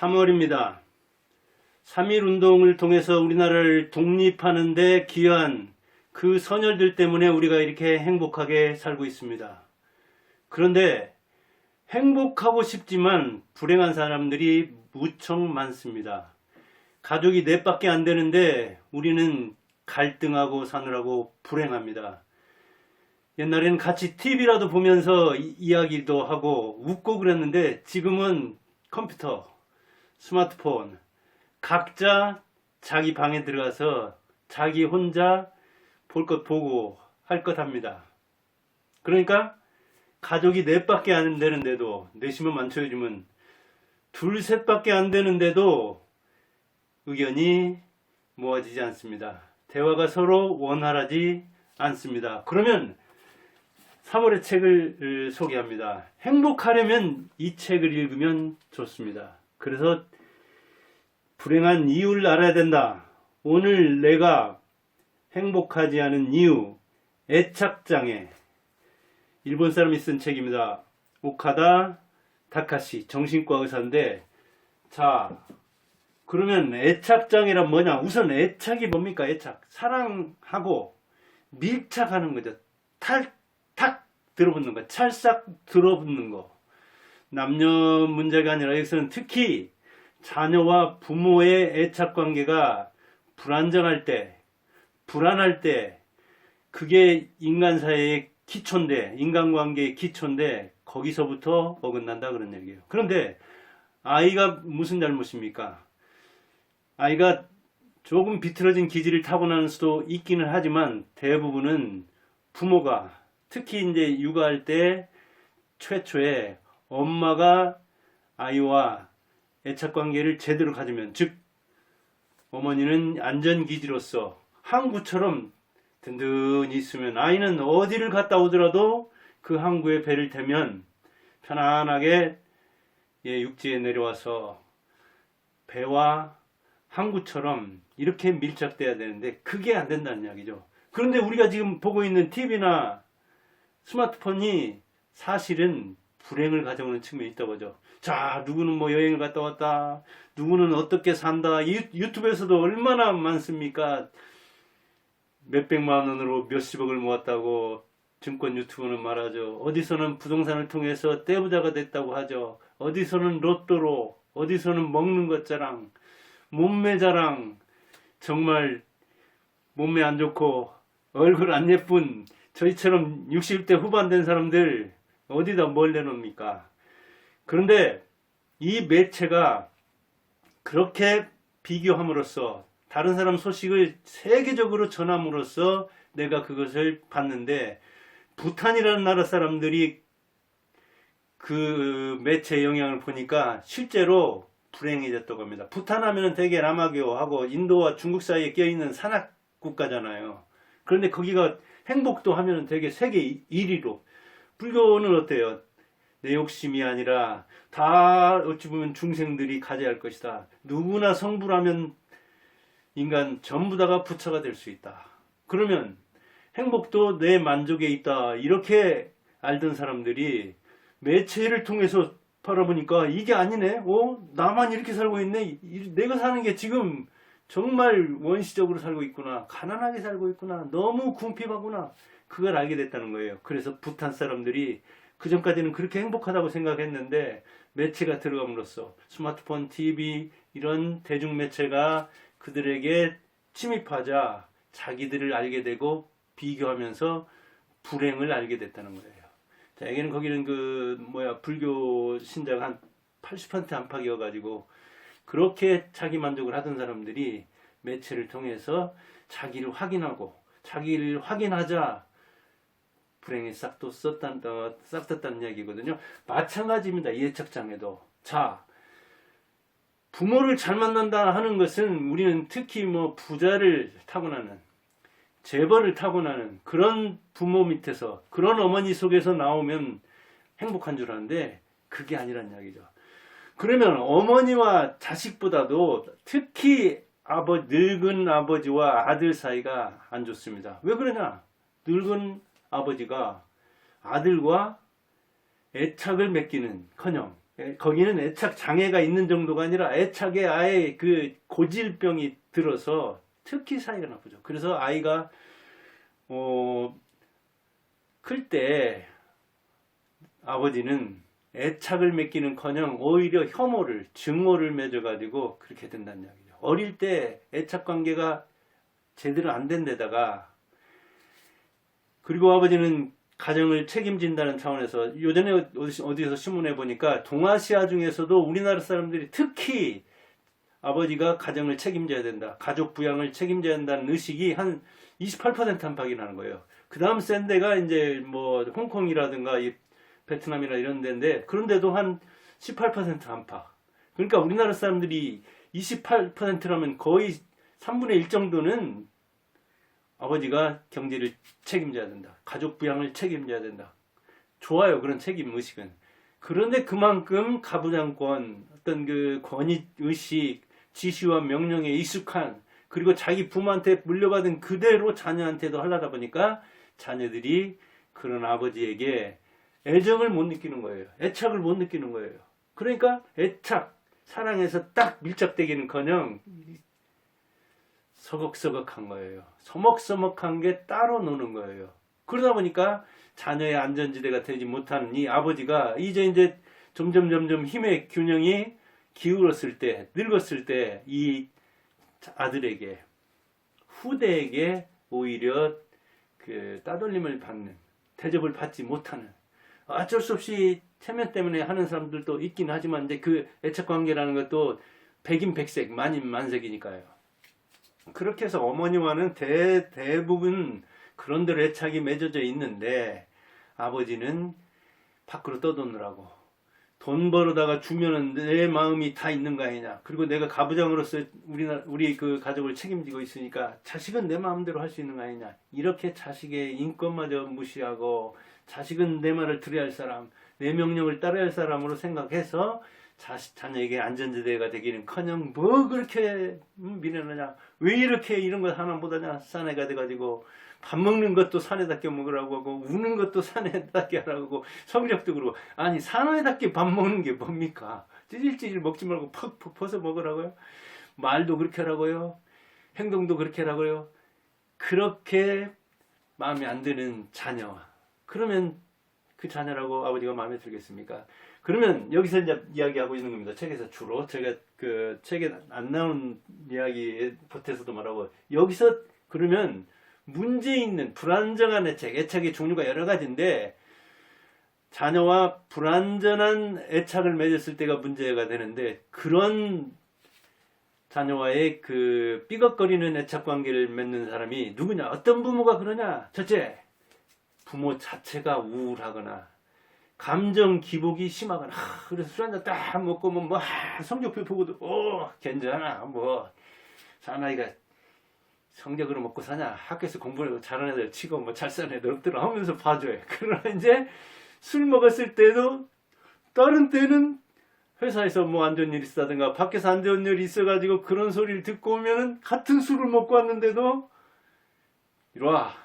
3월입니다. 3.1 운동을 통해서 우리나라를 독립하는 데 기여한 그 선열들 때문에 우리가 이렇게 행복하게 살고 있습니다. 그런데 행복하고 싶지만 불행한 사람들이 무척 많습니다. 가족이 넷밖에 안 되는데 우리는 갈등하고 사느라고 불행합니다. 옛날에는 같이 TV라도 보면서 이- 이야기도 하고 웃고 그랬는데 지금은 컴퓨터, 스마트폰, 각자 자기 방에 들어가서 자기 혼자 볼 것 보고 할 것 합니다. 그러니까 가족이 넷밖에 안 되는데도 넷이면 많죠 요즘은 둘 셋밖에 안 되는데도 의견이 모아지지 않습니다. 대화가 서로 원활하지 않습니다. 그러면 3월의 책을 어, 소개합니다. 행복하려면 이 책을 읽으면 좋습니다. 그래서 불행한 이유를 알아야 된다. 오늘 내가 행복하지 않은 이유, 애착장애. 일본 사람이 쓴 책입니다. 오카다 다카시, 정신과 의사인데, 자, 그러면 애착장애란 뭐냐? 우선 애착이 뭡니까? 애착. 사랑하고 밀착하는 거죠. 탈, 탁 들어붙는 거. 찰싹 들어붙는 거. 남녀 문제가 아니라 여기서는 특히 자녀와 부모의 애착 관계가 불안정할 때, 불안할 때, 그게 인간 사회의 기초인데, 인간관계의 기초인데, 거기서부터 어긋난다 그런 얘기예요. 그런데 아이가 무슨 잘못입니까? 아이가 조금 비틀어진 기질을 타고나는 수도 있기는 하지만 대부분은 부모가 특히 이제 육아할 때 최초에 엄마가 아이와 애착 관계를 제대로 가지면 즉 어머니는 안전기지로서 항구처럼 든든히 있으면 아이는 어디를 갔다 오더라도 그 항구에 배를 태면 편안하게 예, 육지에 내려와서 배와 항구처럼 이렇게 밀착돼야 되는데 그게 안 된다는 이야기죠. 그런데 우리가 지금 보고 있는 TV나 스마트폰이 사실은 불행을 가져오는 측면이 있다고 하죠. 자, 누구는 뭐 여행을 갔다 왔다. 누구는 어떻게 산다. 유, 유튜브에서도 얼마나 많습니까? 몇백만 원으로 몇십억을 모았다고 증권 유튜브는 말하죠. 어디서는 부동산을 통해서 떼부자가 됐다고 하죠. 어디서는 로또로, 어디서는 먹는 것 자랑, 몸매 자랑, 정말 몸매 안 좋고 얼굴 안 예쁜 저희처럼 60대 후반 된 사람들 어디다 뭘 내놓습니까? 그런데 이 매체가 그렇게 비교함으로써 다른 사람 소식을 세계적으로 전함으로써 내가 그것을 봤는데 부탄이라는 나라 사람들이 그 매체의 영향을 보니까 실제로 불행해졌다고 합니다. 부탄 하면은 되게 라마교하고 인도와 중국 사이에 껴있는 산악 국가잖아요. 그런데 거기가 행복도 하면은 되게 세계 1위로 불교는 어때요? 내 욕심이 아니라 다 어찌 보면 중생들이 가져야 할 것이다. 누구나 성불하면 인간 전부 다가 부처가 될 수 있다. 그러면 행복도 내 만족에 있다. 이렇게 알던 사람들이 매체를 통해서 바라보니까 이게 아니네. 어? 나만 이렇게 살고 있네. 이- 내가 사는 게 지금 정말 원시적으로 살고 있구나. 가난하게 살고 있구나. 너무 궁핍하구나. 그걸 알게 됐다는 거예요. 그래서 부탄 사람들이 그 전까지는 그렇게 행복하다고 생각했는데 매체가 들어감으로써 스마트폰, TV 이런 대중 매체가 그들에게 침입하자 자기들을 알게 되고 비교하면서 불행을 알게 됐다는 거예요. 자, 여기는 거기는 그 뭐야 불교 신자가 한 80% 안팎이어 가지고 그렇게 자기 만족을 하던 사람들이 매체를 통해서 자기를 확인하고 자기를 확인하자 불행이 싹또 썼단 어, 싹 떴다는 이야기거든요. 마찬가지입니다. 예측장애도. 자, 부모를 잘 만난다 하는 것은 우리는 특히 뭐 부자를 타고나는 재벌을 타고나는 그런 부모 밑에서 그런 어머니 속에서 나오면 행복한 줄 아는데 그게 아니란 이야기죠. 그러면 어머니와 자식보다도 특히 아버 늙은 아버지와 아들 사이가 안 좋습니다. 왜 그러냐? 늙은 아버지가 아들과 애착을 맺기는 커녕 에, 거기는 애착 장애가 있는 정도가 아니라 애착에 아예 그 고질병이 들어서 특히 사이가 나쁘죠. 그래서 아이가 어, 클 때 아버지는 애착을 맺기는커녕 오히려 혐오를 증오를 맺어가지고 그렇게 된다는 이야기죠. 어릴 때 애착 관계가 제대로 안 된 데다가 그리고 아버지는 가정을 책임진다는 차원에서 요전에 어디- 어디서 신문에 보니까 동아시아 중에서도 우리나라 사람들이 특히 아버지가 가정을 책임져야 된다. 가족 부양을 책임져야 한다는 의식이 한 28% 안팎이 나는 거예요. 그 다음 센 데가 이제 뭐 홍콩이라든가 이 베트남이나 이런 데인데 그런데도 한 18% 안팎. 그러니까 우리나라 사람들이 28%라면 거의 3분의 1 정도는 아버지가 경제를 책임져야 된다. 가족 부양을 책임져야 된다. 좋아요. 그런 책임 의식은. 그런데 그만큼 가부장권, 어떤 그 권위 의식, 지시와 명령에 익숙한 그리고 자기 부모한테 물려받은 그대로 자녀한테도 하려다 보니까 자녀들이 그런 아버지에게 애정을 못 느끼는 거예요. 애착을 못 느끼는 거예요. 그러니까 애착, 사랑에서 딱 밀착되기는커녕 서걱서걱한 거예요. 서먹서먹한 게 따로 노는 거예요. 그러다 보니까 자녀의 안전지대가 되지 못하는 이 아버지가 이제 이제 점점 점점 힘의 균형이 기울었을 때, 늙었을 때 이 아들에게 후대에게 오히려 그 따돌림을 받는 대접을 받지 못하는 어쩔 수 없이 체면 때문에 하는 사람들도 있긴 하지만 이제 그 애착 관계라는 것도 백인 백색 만인 만색이니까요. 그렇게 해서 어머니와는 대, 대부분 그런 대로 애착이 맺어져 있는데 아버지는 밖으로 떠도느라고 돈 벌어다가 주면은 내 마음이 다 있는 거 아니냐. 그리고 내가 가부장으로서 우리나 우리 그 가족을 책임지고 있으니까 자식은 내 마음대로 할 수 있는 거 아니냐. 이렇게 자식의 인권마저 무시하고 자식은 내 말을 들어야 할 사람, 내 명령을 따라야 할 사람으로 생각해서 자식 자녀에게 안전지대가 되기는커녕 뭐 그렇게 음, 미련하냐. 왜 이렇게 이런 거 하나 못하냐. 사내가 돼가지고 밥 먹는 것도 산에답게 먹으라고 하고 우는 것도 산에답게 하라고 성적도 그러고 아니 산에답게 밥 먹는 게 뭡니까? 찌질찌질 먹지 말고 퍽퍽 퍼서 먹으라고요? 말도 그렇게 하라고요? 행동도 그렇게 하라고요? 그렇게 마음에 안 드는 자녀 그러면 그 자녀라고 아버지가 마음에 들겠습니까? 그러면 여기서 이제 이야기하고 있는 겁니다. 책에서 주로 제가 그 책에 안 나온 이야기에 보태서도 말하고 여기서 그러면 문제 있는 불안정한 애착, 애착의 종류가 여러 가지인데 자녀와 불안전한 애착을 맺었을 때가 문제가 되는데 그런 자녀와의 그 삐걱거리는 애착 관계를 맺는 사람이 누구냐? 어떤 부모가 그러냐? 첫째, 부모 자체가 우울하거나 감정 기복이 심하거나 하, 그래서 술 한잔 딱 먹고 뭐, 뭐 하, 성적표 보고도 오 괜찮아 뭐 사나이가 성적으로 먹고 사냐 학교에서 공부를 잘하는 애들 치고 뭐 잘 사는 애들 없더라 하면서 봐줘요. 그러나 이제 술 먹었을 때도 다른 때는 회사에서 뭐 안 좋은 일 있다든가 밖에서 안 좋은 일이 있어가지고 그런 소리를 듣고 오면은 같은 술을 먹고 왔는데도 이리와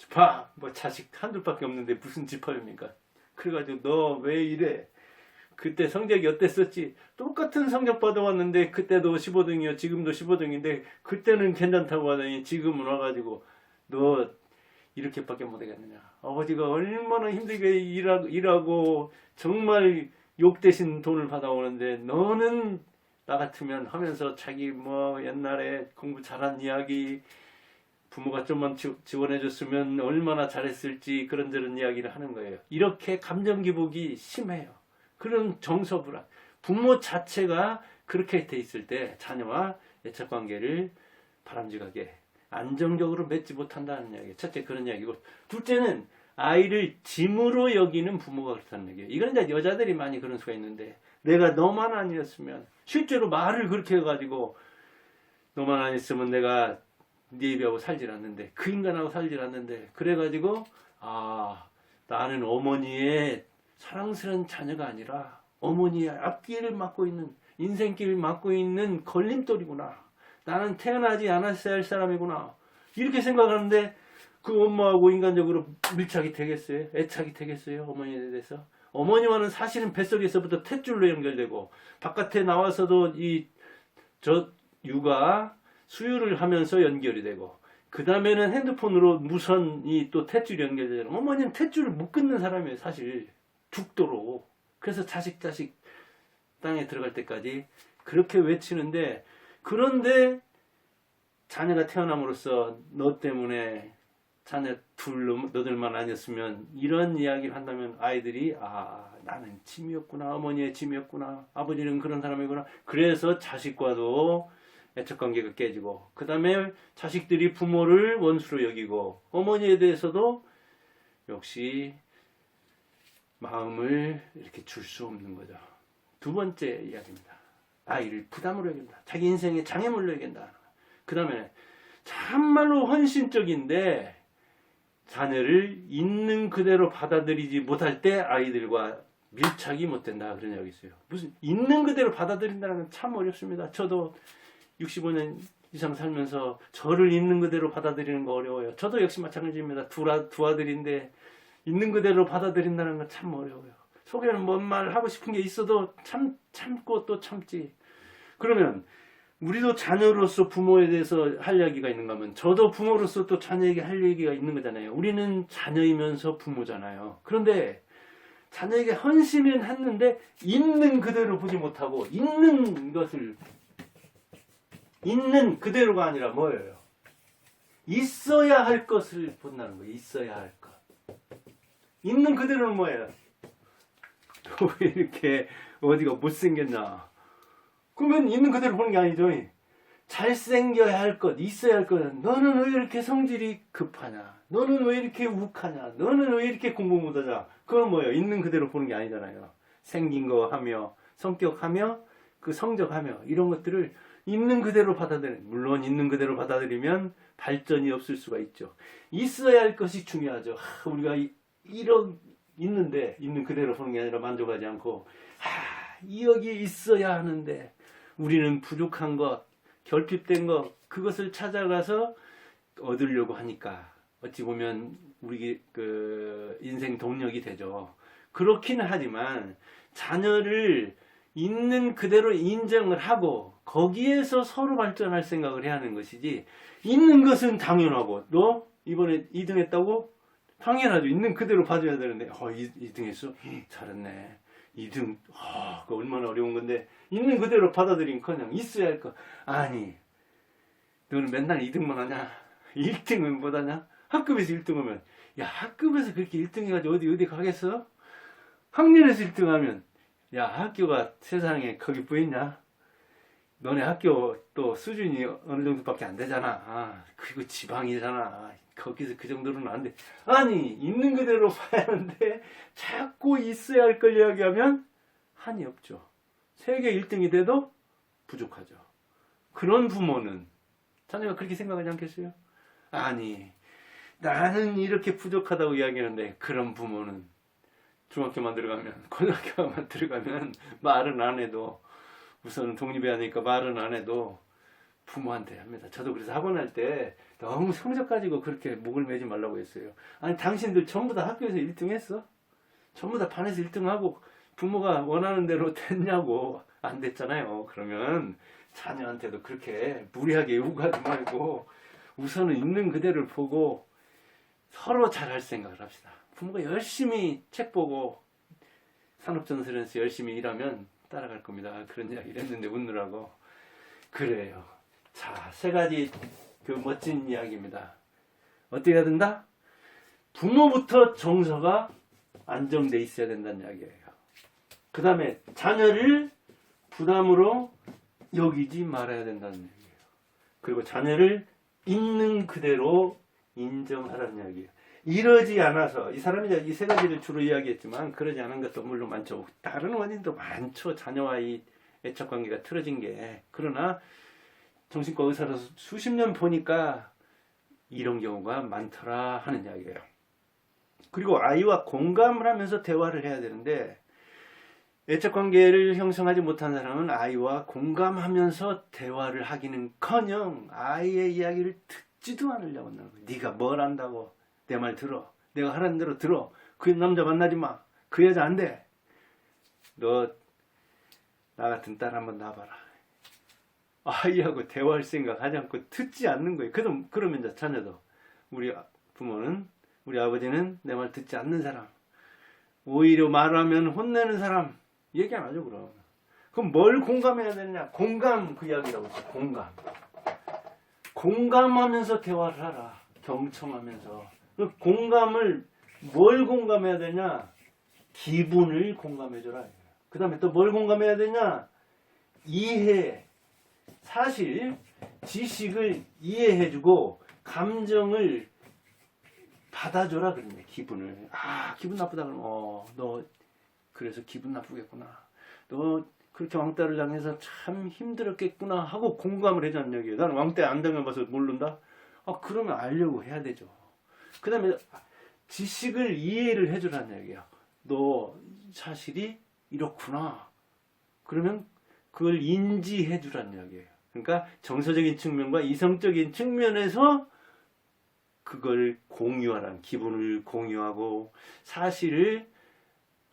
집합 뭐 자식 한둘밖에 없는데 무슨 집합입니까? 그래가지고 너 왜 이래? 그때 성적이 어땠었지? 똑같은 성적 받아왔는데 그때도 15등이요 지금도 15등인데 그때는 괜찮다고 하더니 지금은 와가지고 너 이렇게밖에 못하겠느냐? 아버지가 얼마나 힘들게 일하고, 일하고 정말 욕 대신 돈을 받아오는데 너는 나 같으면 하면서 자기 뭐 옛날에 공부 잘한 이야기 부모가 좀만 지- 지원해 줬으면 얼마나 잘했을지 그런저런 이야기를 하는 거예요. 이렇게 감정 기복이 심해요. 그런 정서 불안. 부모 자체가 그렇게 돼 있을 때 자녀와 애착 관계를 바람직하게 안정적으로 맺지 못한다는 이야기. 첫째 그런 이야기고, 둘째는 아이를 짐으로 여기는 부모가 그렇다는 얘기예요. 이건 이제 여자들이 많이 그런 수가 있는데 내가 너만 아니었으면 실제로 말을 그렇게 해가지고 너만 아니었으면 내가 네 입하고 살질 않는데 그 인간하고 살질 않는데 그래가지고 아 나는 어머니의 사랑스러운 자녀가 아니라 어머니의 앞길을 막고 있는 인생길을 막고 있는 걸림돌이구나. 나는 태어나지 않았어야 할 사람이구나. 이렇게 생각하는데 그 엄마하고 인간적으로 밀착이 되겠어요? 애착이 되겠어요? 어머니에 대해서? 어머니와는 사실은 뱃속에서부터 탯줄로 연결되고 바깥에 나와서도 이 저 육아 수유를 하면서 연결이 되고 그 다음에는 핸드폰으로 무선이 또 탯줄이 연결되는 어머니는 탯줄을 못 끊는 사람이에요 사실. 죽도록. 그래서 자식 자식 땅에 들어갈 때까지 그렇게 외치는데 그런데 자녀가 태어남으로써 너 때문에 자녀 둘 너- 너들만 아니었으면 이런 이야기를 한다면 아이들이 아 나는 짐이었구나. 어머니의 짐이었구나. 아버지는 그런 사람이구나. 그래서 자식과도 애착 관계가 깨지고 그 다음에 자식들이 부모를 원수로 여기고 어머니에 대해서도 역시 마음을 이렇게 줄 수 없는 거죠. 두 번째 이야기입니다. 아이를 부담으로 여긴다. 자기 인생의 장애물로 여긴다. 그 다음에 참말로 헌신적인데 자녀를 있는 그대로 받아들이지 못할 때 아이들과 밀착이 못 된다. 그런 이야기 있어요. 무슨 있는 그대로 받아들인다는 건 참 어렵습니다. 저도 65년 이상 살면서 저를 있는 그대로 받아들이는 거 어려워요. 저도 역시 마찬가지입니다. 두, 아, 두 아들인데 있는 그대로 받아들인다는 건 참 어려워요. 속에는 뭔 말 하고 싶은 게 있어도 참 참고 또 참지. 그러면 우리도 자녀로서 부모에 대해서 할 이야기가 있는가 하면 저도 부모로서 또 자녀에게 할 얘기가 있는 거잖아요. 우리는 자녀이면서 부모잖아요. 그런데 자녀에게 헌신은 했는데 있는 그대로 보지 못하고 있는 것을 있는 그대로가 아니라 뭐예요? 있어야 할 것을 본다는 거예요. 있어야 할 것. 있는 그대로는 뭐예요? 너 왜 이렇게 어디가 못생겼나? 그러면 있는 그대로 보는 게 아니죠. 잘생겨야 할 것, 있어야 할 것. 너는 왜 이렇게 성질이 급하냐? 너는 왜 이렇게 욱하냐? 너는 왜 이렇게 공부 못하냐? 그건 뭐예요? 있는 그대로 보는 게 아니잖아요. 생긴 거 하며, 성격하며, 그 성적하며, 이런 것들을 있는 그대로 받아들이는, 물론 있는 그대로 받아들이면 발전이 없을 수가 있죠. 있어야 할 것이 중요하죠. 하, 우리가 이- 이런, 있는데, 있는 그대로 보는 게 아니라 만족하지 않고, 하, 여기 있어야 하는데, 우리는 부족한 것, 결핍된 것, 그것을 찾아가서 얻으려고 하니까, 어찌 보면 우리 그 인생 동력이 되죠. 그렇기는 하지만, 자녀를 있는 그대로 인정을 하고, 거기에서 서로 발전할 생각을 해야 하는 것이지, 있는 것은 당연하고, 너 이번에 2등 했다고? 당연하죠. 있는 그대로 봐줘야 되는데, 어, 2, 등 했어? 잘했네. 2등, 아, 그 얼마나 어려운 건데, 있는 그대로 받아들인 커녕 있어야 할 거. 아니, 너는 맨날 2등만 하냐? 1등은 못 하냐? 학급에서 1등 하면, 야, 학급에서 그렇게 1등 해가지고 어디, 어디 가겠어? 학년에서 1등 하면, 야, 학교가 세상에 거기 보이냐? 너네 학교 또 수준이 어느 정도밖에 안 되잖아. 아, 그리고 지방이잖아. 거기서 그 정도는 안 돼. 아니, 있는 그대로 봐야 하는데, 자꾸 있어야 할 걸 이야기하면 한이 없죠. 세계 1등이 돼도 부족하죠. 그런 부모는 자녀가 그렇게 생각하지 않겠어요? 아니, 나는 이렇게 부족하다고 이야기하는데 그런 부모는 중학교만 들어가면 고등학교만 들어가면 말은 안 해도 우선 독립해야 하니까 말은 안 해도 부모한테 합니다. 저도 그래서 학원 할 때 너무 성적 가지고 그렇게 목을 매지 말라고 했어요. 아니 당신들 전부 다 학교에서 1등 했어? 전부 다 반에서 1등 하고 부모가 원하는 대로 됐냐고 안 됐잖아요. 그러면 자녀한테도 그렇게 무리하게 요구하지 말고 우선은 있는 그대를 보고 서로 잘할 생각을 합시다. 부모가 열심히 책 보고 산업전선에서 열심히 일하면 따라갈 겁니다. 그런 이야기를 했는데 웃느라고 그래요. 자, 세 가지 그 멋진 이야기입니다. 어떻게 해야 된다? 부모부터 정서가 안정돼 있어야 된다는 이야기예요. 그 다음에 자녀를 부담으로 여기지 말아야 된다는 얘기예요. 그리고 자녀를 있는 그대로 인정하라는 이야기예요. 이러지 않아서 이 사람이 이 세 가지를 주로 이야기했지만 그러지 않은 것도 물론 많죠. 다른 원인도 많죠. 자녀와의 애착 관계가 틀어진 게 그러나 정신과 의사로서 수십 년 보니까 이런 경우가 많더라 하는 이야기예요. 그리고 아이와 공감을 하면서 대화를 해야 되는데 애착 관계를 형성하지 못한 사람은 아이와 공감하면서 대화를 하기는커녕 아이의 이야기를 듣지도 않으려고 하는 거예요. 네가 뭘 안다고 내 말 들어. 내가 하라는 대로 들어. 그 남자 만나지 마. 그 여자 안 돼. 너 나 같은 딸 한번 낳아봐라. 아이하고 대화할 생각 하지 않고 듣지 않는 거예요. 그럼 그러면 이제 자녀도 우리 부모는 우리 아버지는 내 말 듣지 않는 사람. 오히려 말하면 혼내는 사람. 얘기 안 하죠 그럼. 그럼 뭘 공감해야 되느냐? 공감 그 이야기라고 했죠. 공감. 공감하면서 대화를 하라. 경청하면서. 그 공감을 뭘 공감해야 되냐? 기분을 공감해줘라. 그 다음에 또 뭘 공감해야 되냐? 이해. 사실 지식을 이해해주고 감정을 받아줘라 그러네 기분을 아 기분 나쁘다 그러면 어너 그래서 기분 나쁘겠구나 너 그렇게 왕따를 당해서 참 힘들었겠구나 하고 공감을 얘기예요 나는 왕따 안 당해봐서 모른다 아 그러면 알려고 해야 되죠 그 다음에 지식을 이해를 해주라는 얘기야 너 사실이 이렇구나 그러면 그걸 인지해 주라는 이야기예요. 그러니까 정서적인 측면과 이성적인 측면에서 그걸 공유하라는 기분을 공유하고 사실을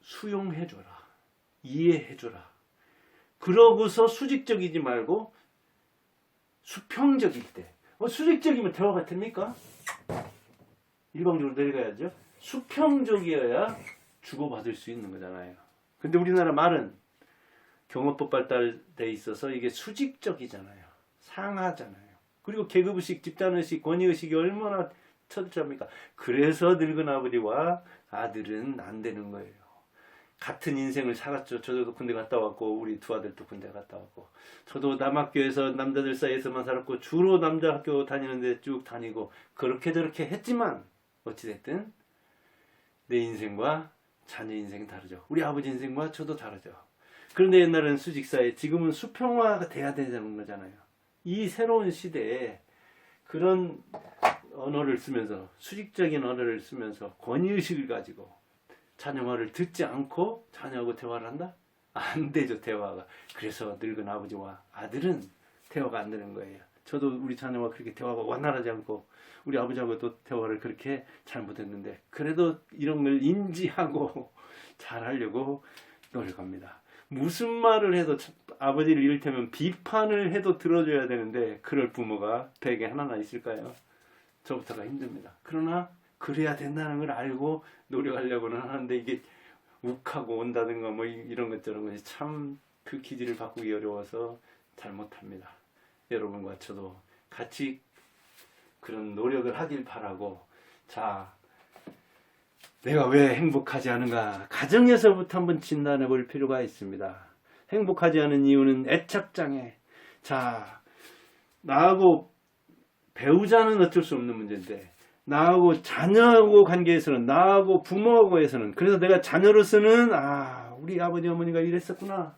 수용해 줘라. 이해해 줘라. 그러고서 수직적이지 말고 수평적일 때. 어, 수직적이면 대화가 됩니까? 일방적으로 내려가야죠. 수평적이어야 주고받을 수 있는 거잖아요. 근데 우리나라 말은 경어법 발달돼 있어서 이게 수직적이잖아요. 상하잖아요. 그리고 계급의식, 집단의식, 권위의식이 얼마나 철저합니까? 그래서 늙은 아버지와 아들은 안 되는 거예요. 같은 인생을 살았죠. 저도 군대 갔다 왔고 우리 두 아들도 군대 갔다 왔고 저도 남학교에서 남자들 사이에서만 살았고 주로 남자 학교 다니는데 쭉 다니고 그렇게 저렇게 했지만 어찌됐든 내 인생과 자녀 인생 다르죠. 우리 아버지 인생과 저도 다르죠. 그런데 옛날에는 수직사회, 지금은 수평화가 돼야 되는 거잖아요. 이 새로운 시대에 그런 언어를 쓰면서 수직적인 언어를 쓰면서 권위의식을 가지고 자녀 말을 듣지 않고 자녀하고 대화를 한다? 안 되죠 대화가. 그래서 늙은 아버지와 아들은 대화가 안 되는 거예요. 저도 우리 자녀와 그렇게 대화가 원활하지 않고 우리 아버지하고도 대화를 그렇게 잘 못했는데 그래도 이런 걸 인지하고 잘하려고 노력합니다. 무슨 말을 해도 참- 아버지를 이를테면 비판을 해도 들어줘야 되는데 그럴 부모가 베개 하나나 있을까요? 저부터가 힘듭니다. 그러나 그래야 된다는 걸 알고 노력하려고는 하는데 이게 욱하고 온다든가 뭐 이- 이런 것처럼 참 그 기질을 바꾸기 어려워서 잘못합니다. 여러분과 저도 같이 그런 노력을 하길 바라고 자 내가 왜 행복하지 않은가 가정에서부터 한번 진단해 볼 필요가 있습니다. 행복하지 않은 이유는 애착장애. 자 나하고 배우자는 어쩔 수 없는 문제인데 나하고 자녀하고 관계에서는 나하고 부모하고에서는 그래서 내가 자녀로서는 아 우리 아버지 어머니가 이랬었구나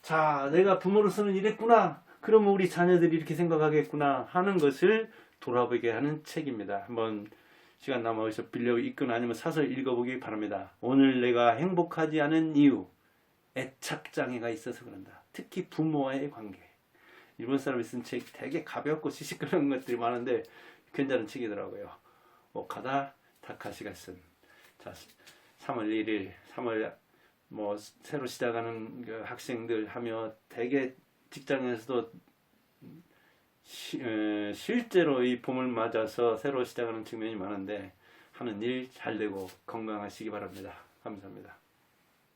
자 내가 부모로서는 이랬구나 그러면 우리 자녀들이 이렇게 생각하겠구나 하는 것을 돌아보게 하는 책입니다. 한번 시간 남아서 빌려 읽거나 아니면 사서 읽어보기 바랍니다. 오늘 내가 행복하지 않은 이유 애착장애가 있어서 그런다. 특히 부모와의 관계. 일본 사람이 쓴 책 되게 가볍고 시시끄러운 것들이 많은데 괜찮은 책이더라고요. 오카다 타카시가 쓴. 자, 3월 1일 3월 뭐 새로 시작하는 그 학생들 하며 되게 직장에서도 시- 에, 실제로 이 봄을 맞아서 새로 시작하는 측면이 많은데 하는 일 잘 되고 건강하시기 바랍니다. 감사합니다.